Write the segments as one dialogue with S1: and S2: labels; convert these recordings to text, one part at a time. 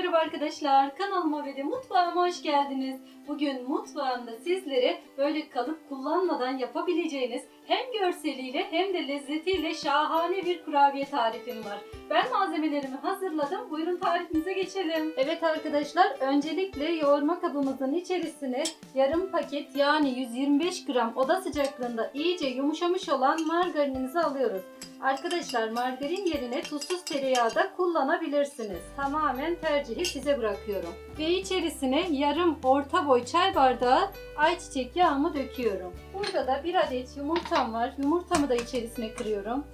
S1: merhaba arkadaşlar. Kanalıma ve de mutfağıma hoş geldiniz. Bugün mutfağımda sizlere böyle kalıp kullanmadan yapabileceğiniz hem görseliyle hem de lezzetiyle şahane bir kurabiye tarifim var. Ben malzemelerimi hazırladım. Buyurun tarifimize geçelim. Evet arkadaşlar öncelikle yoğurma kabımızın içerisine yarım paket yani 125 gram oda sıcaklığında iyice yumuşamış olan margarinimizi alıyoruz. Arkadaşlar margarin yerine tuzsuz tereyağı da kullanabilirsiniz. Tamamen tercihi size bırakıyorum. Ve içerisine yarım orta boy çay bardağı ayçiçek yağımı döküyorum. Burada da bir adet yumurtam var. Yumurtamı da içerisine kırıyorum.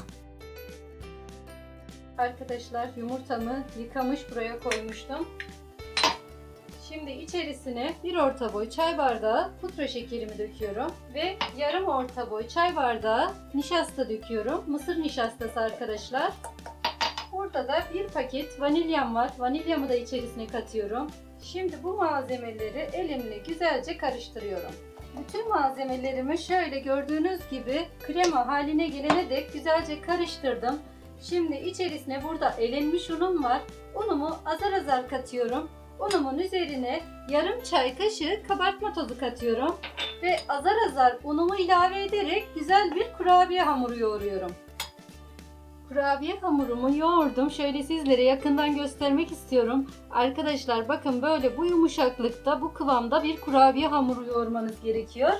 S1: Arkadaşlar yumurtamı yıkamış buraya koymuştum. Şimdi içerisine bir orta boy çay bardağı pudra şekerimi döküyorum ve yarım orta boy çay bardağı nişasta döküyorum. Mısır nişastası arkadaşlar. Burada da bir paket vanilyam var. Vanilyamı da içerisine katıyorum. Şimdi bu malzemeleri elimle güzelce karıştırıyorum. Bütün malzemelerimi şöyle gördüğünüz gibi krema haline gelene dek güzelce karıştırdım. Şimdi içerisine burada elenmiş unum var. Unumu azar azar katıyorum. Unumun üzerine yarım çay kaşığı kabartma tozu katıyorum. Ve azar azar unumu ilave ederek güzel bir kurabiye hamuru yoğuruyorum. Kurabiye hamurumu yoğurdum. Şöyle sizlere yakından göstermek istiyorum. Arkadaşlar bakın böyle bu yumuşaklıkta, bu kıvamda bir kurabiye hamuru yoğurmanız gerekiyor.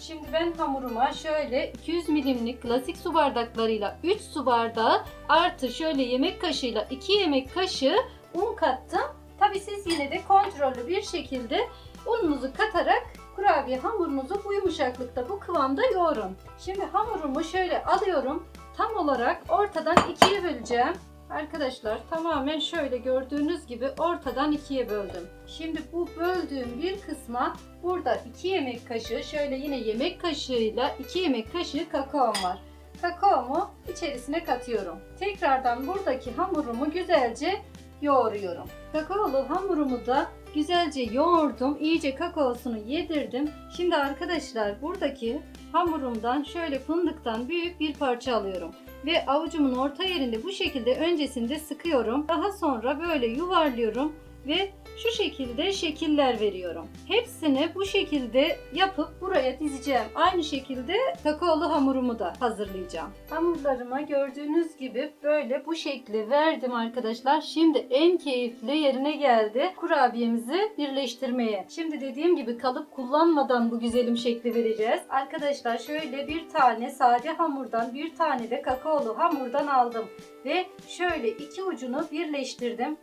S1: Şimdi ben hamuruma şöyle 200 milimlik klasik su bardaklarıyla 3 su bardağı artı şöyle yemek kaşığıyla 2 yemek kaşığı un kattım. Tabi siz yine de kontrollü bir şekilde ununuzu katarak kurabiye hamurunuzu bu yumuşaklıkta, bu kıvamda yoğurun. Şimdi hamurumu şöyle alıyorum. Tam olarak ortadan ikiye böleceğim. Arkadaşlar tamamen şöyle gördüğünüz gibi ortadan ikiye böldüm. Şimdi bu böldüğüm bir kısma burada 2 yemek kaşığı şöyle yine yemek kaşığıyla 2 yemek kaşığı kakaom var. Kakaomu içerisine katıyorum. Tekrardan buradaki hamurumu güzelce yoğuruyorum. Kakaolu hamurumu da güzelce yoğurdum. İyice kakaosunu yedirdim. Şimdi arkadaşlar buradaki hamurumdan şöyle fındıktan büyük bir parça alıyorum. Ve avucumun orta yerinde bu şekilde öncesinde sıkıyorum. Daha sonra böyle yuvarlıyorum ve şu şekilde şekiller veriyorum. Hepsini bu şekilde yapıp buraya dizeceğim. Aynı şekilde kakaolu hamurumu da hazırlayacağım. Hamurlarıma gördüğünüz gibi böyle bu şekli verdim arkadaşlar. Şimdi en keyifli yerine geldi. Kurabiyemizi birleştirmeye. Şimdi dediğim gibi kalıp kullanmadan bu güzelim şekli vereceğiz. Arkadaşlar şöyle bir tane sade hamurdan bir tane de kakaolu hamurdan aldım. Ve şöyle iki ucunu birleştirdim.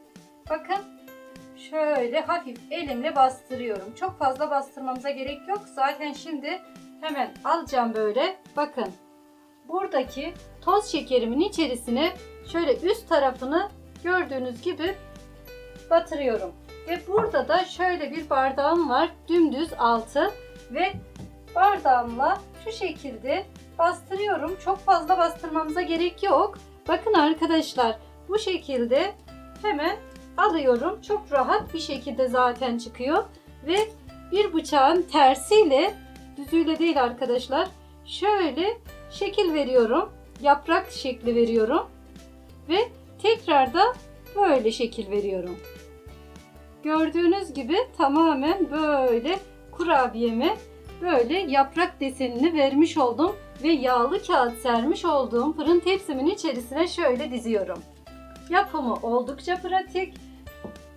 S1: Bakın şöyle hafif elimle bastırıyorum. Çok fazla bastırmamıza gerek yok. Zaten şimdi hemen alacağım böyle. Bakın buradaki toz şekerimin içerisine şöyle üst tarafını gördüğünüz gibi batırıyorum. Ve burada da şöyle bir bardağım var. Dümdüz altı ve bardağımla şu şekilde bastırıyorum. Çok fazla bastırmamıza gerek yok. Bakın arkadaşlar bu şekilde hemen alıyorum. Çok rahat bir şekilde zaten çıkıyor. Ve bir bıçağın tersiyle düzüyle değil arkadaşlar. Şöyle şekil veriyorum. Yaprak şekli veriyorum. Ve tekrar da böyle şekil veriyorum. Gördüğünüz gibi tamamen böyle kurabiyeme böyle yaprak desenini vermiş oldum ve yağlı kağıt sermiş olduğum fırın tepsimin içerisine şöyle diziyorum. Yapımı oldukça pratik.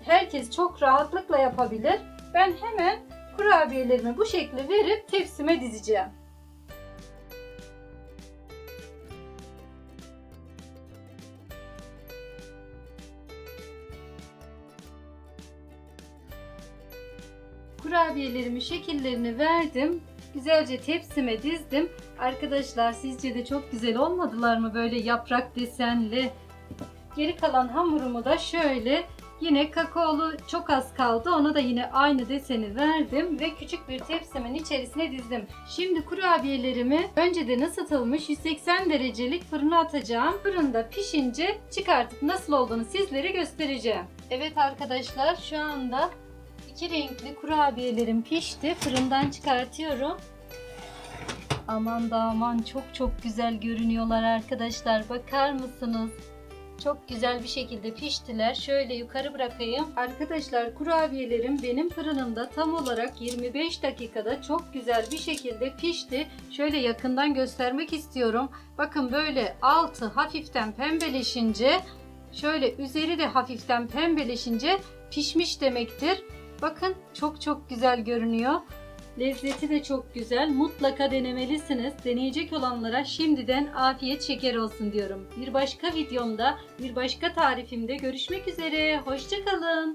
S1: Herkes çok rahatlıkla yapabilir. Ben hemen kurabiyelerimi bu şekli verip tepsime dizeceğim. Kurabiyelerimi şekillerini verdim. Güzelce tepsime dizdim. Arkadaşlar sizce de çok güzel olmadılar mı böyle yaprak desenli? Geri kalan hamurumu da şöyle yine kakaolu çok az kaldı. Ona da yine aynı deseni verdim ve küçük bir tepsimin içerisine dizdim. Şimdi kurabiyelerimi önceden ısıtılmış 180 derecelik fırına atacağım. Fırında pişince çıkartıp nasıl olduğunu sizlere göstereceğim. Evet arkadaşlar şu anda iki renkli kurabiyelerim pişti. Fırından çıkartıyorum. Aman da aman çok çok güzel görünüyorlar arkadaşlar. Bakar mısınız? Çok güzel bir şekilde piştiler. Şöyle yukarı bırakayım. Arkadaşlar kurabiyelerim benim fırınımda tam olarak 25 dakikada çok güzel bir şekilde pişti. Şöyle yakından göstermek istiyorum. Bakın böyle altı hafiften pembeleşince şöyle üzeri de hafiften pembeleşince pişmiş demektir. Bakın çok çok güzel görünüyor. Lezzeti de çok güzel. Mutlaka denemelisiniz. Deneyecek olanlara şimdiden afiyet şeker olsun diyorum. Bir başka videomda, bir başka tarifimde görüşmek üzere. Hoşçakalın.